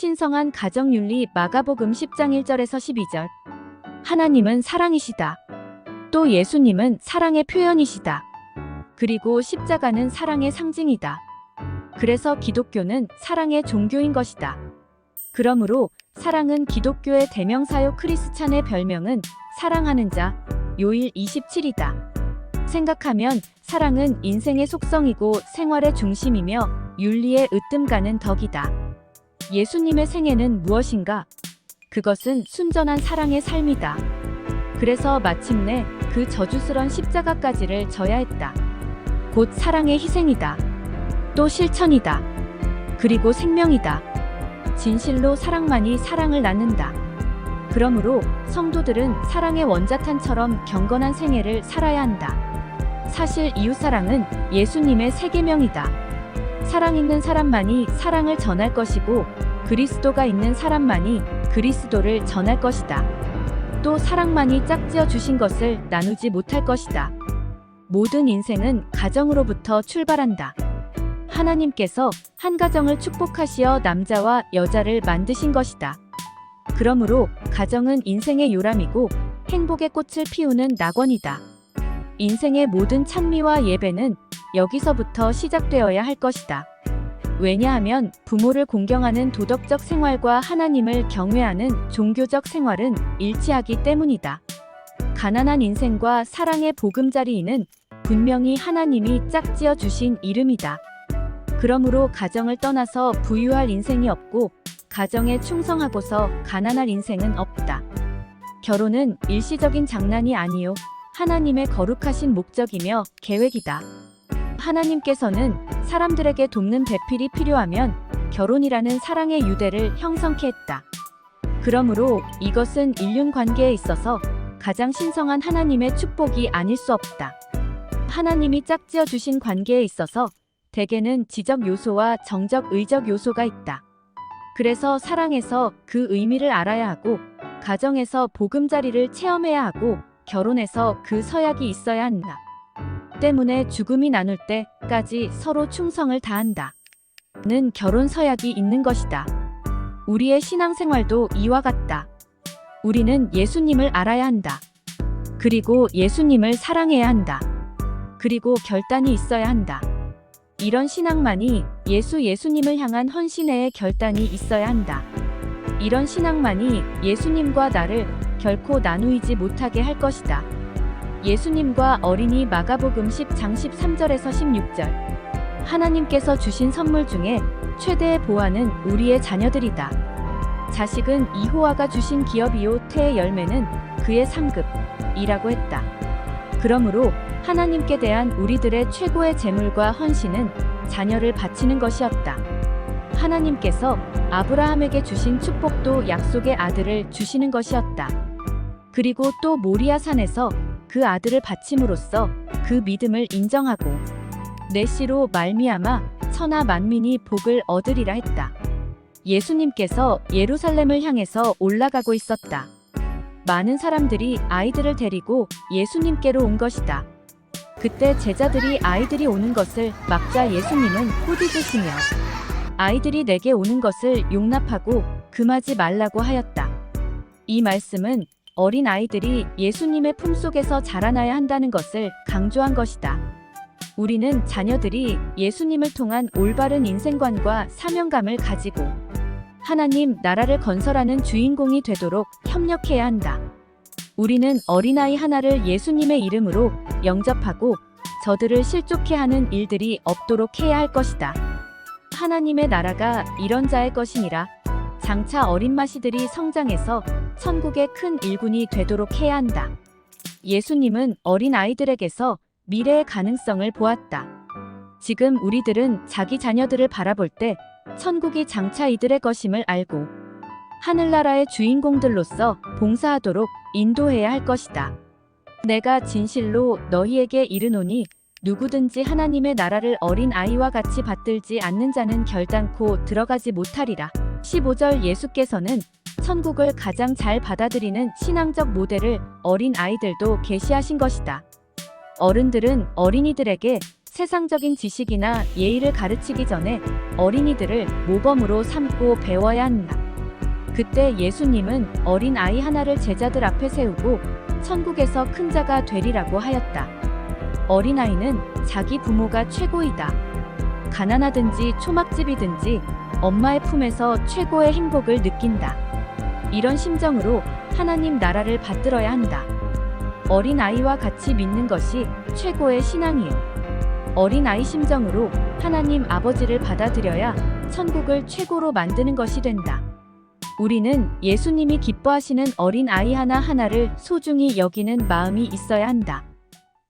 신성한 가정윤리 마가복음 10장 1절에서 12절. 하나님은 사랑이시다. 또 예수님은 사랑의 표현이시다. 그리고 십자가는 사랑의 상징이다. 그래서 기독교는 사랑의 종교인 것이다. 그러므로 사랑은 기독교의 대명사요 크리스찬의 별명은 사랑하는 자, 요일 27이다. 생각하면 사랑은 인생의 속성이고 생활의 중심이며 윤리의 으뜸가는 덕이다. 예수님의 생애는 무엇인가? 그것은 순전한 사랑의 삶이다. 그래서 마침내 그 저주스런 십자가까지를 져야 했다. 곧 사랑의 희생이다. 또 실천이다. 그리고 생명이다. 진실로 사랑만이 사랑을 낳는다. 그러므로 성도들은 사랑의 원자탄처럼 경건한 생애를 살아야 한다. 사실 이웃사랑은 예수님의 세계명이다. 사랑 있는 사람만이 사랑을 전할 것이고 그리스도가 있는 사람만이 그리스도를 전할 것이다. 또 사랑만이 짝지어 주신 것을 나누지 못할 것이다. 모든 인생은 가정으로부터 출발한다. 하나님께서 한 가정을 축복하시어 남자와 여자를 만드신 것이다. 그러므로 가정은 인생의 요람이고 행복의 꽃을 피우는 낙원이다. 인생의 모든 찬미와 예배는 여기서부터 시작되어야 할 것이다. 왜냐하면 부모를 공경하는 도덕적 생활과 하나님을 경외하는 종교적 생활은 일치하기 때문이다. 가난한 인생과 사랑의 보금자리인은 분명히 하나님이 짝지어 주신 이름이다. 그러므로 가정을 떠나서 부유할 인생이 없고 가정에 충성하고서 가난할 인생은 없다. 결혼은 일시적인 장난이 아니요. 하나님의 거룩하신 목적이며 계획이다. 하나님께서는 사람들에게 돕는 배필이 필요하면 결혼이라는 사랑의 유대를 형성케 했다. 그러므로 이것은 인륜 관계에 있어서 가장 신성한 하나님의 축복이 아닐 수 없다. 하나님이 짝지어 주신 관계에 있어서 대개는 지적 요소와 정적 의적 요소가 있다. 그래서 사랑에서 그 의미를 알아야 하고 가정에서 보금자리를 체험해야 하고 결혼에서 그 서약이 있어야 한다. 때문에 죽음이 나눌 때까지 서로 충성을 다한다. 는 결혼 서약이 있는 것이다. 우리의 신앙생활도 이와 같다. 우리는 예수님을 알아야 한다. 그리고 예수님을 사랑해야 한다. 그리고 결단이 있어야 한다. 이런 신앙만이 예수 예수님을 향한 헌신의 결단이 있어야 한다. 이런 신앙만이 예수님과 나를 결코 나누이지 못하게 할 것이다. 예수님과 어린이 마가복음 10장 13절에서 16절. 하나님께서 주신 선물 중에 최대의 보화는 우리의 자녀들이다. 자식은 이호와가 주신 기업이요 태의 열매는 그의 상급이라고 했다. 그러므로 하나님께 대한 우리들의 최고의 재물과 헌신은 자녀를 바치는 것이었다. 하나님께서 아브라함에게 주신 축복도 약속의 아들을 주시는 것이었다. 그리고 또 모리아 산에서 그 아들을 바침으로써 그 믿음을 인정하고 내 씨로 말미암아 천하 만민이 복을 얻으리라 했다. 예수님께서 예루살렘을 향해서 올라가고 있었다. 많은 사람들이 아이들을 데리고 예수님께로 온 것이다. 그때 제자들이 아이들이 오는 것을 막자 예수님은 호디드시며 아이들이 내게 오는 것을 용납하고 금하지 말라고 하였다. 이 말씀은 어린 아이들이 예수님의 품속에서 자라나야 한다는 것을 강조한 것이다. 우리는 자녀들이 예수님을 통한 올바른 인생관과 사명감을 가지고 하나님 나라를 건설하는 주인공이 되도록 협력해야 한다. 우리는 어린아이 하나를 예수님의 이름으로 영접하고 저들을 실족해 하는 일들이 없도록 해야 할 것이다. 하나님의 나라가 이런 자의 것이니라. 장차 어린 마시들이 성장해서 천국의 큰 일군이 되도록 해야 한다. 예수님은 어린 아이들에게서 미래의 가능성을 보았다. 지금 우리들은 자기 자녀들을 바라볼 때 천국이 장차 이들의 것임을 알고 하늘나라의 주인공들로서 봉사하도록 인도해야 할 것이다. 내가 진실로 너희에게 이르노니 누구든지 하나님의 나라를 어린 아이와 같이 받들지 않는 자는 결단코 들어가지 못하리라. 15절 예수께서는 천국을 가장 잘 받아들이는 신앙적 모델을 어린 아이들도 계시하신 것이다. 어른들은 어린이들에게 세상적인 지식이나 예의를 가르치기 전에 어린이들을 모범으로 삼고 배워야 한다. 그때 예수님은 어린 아이 하나를 제자들 앞에 세우고 천국에서 큰 자가 되리라고 하였다. 어린아이는 자기 부모가 최고이다. 가난하든지 초막집이든지 엄마의 품에서 최고의 행복을 느낀다. 이런 심정으로 하나님 나라를 받들어야 한다. 어린아이와 같이 믿는 것이 최고의 신앙이요. 어린아이 심정으로 하나님 아버지를 받아들여야 천국을 최고로 만드는 것이 된다. 우리는 예수님이 기뻐하시는 어린 아이 하나하나를 소중히 여기는 마음이 있어야 한다.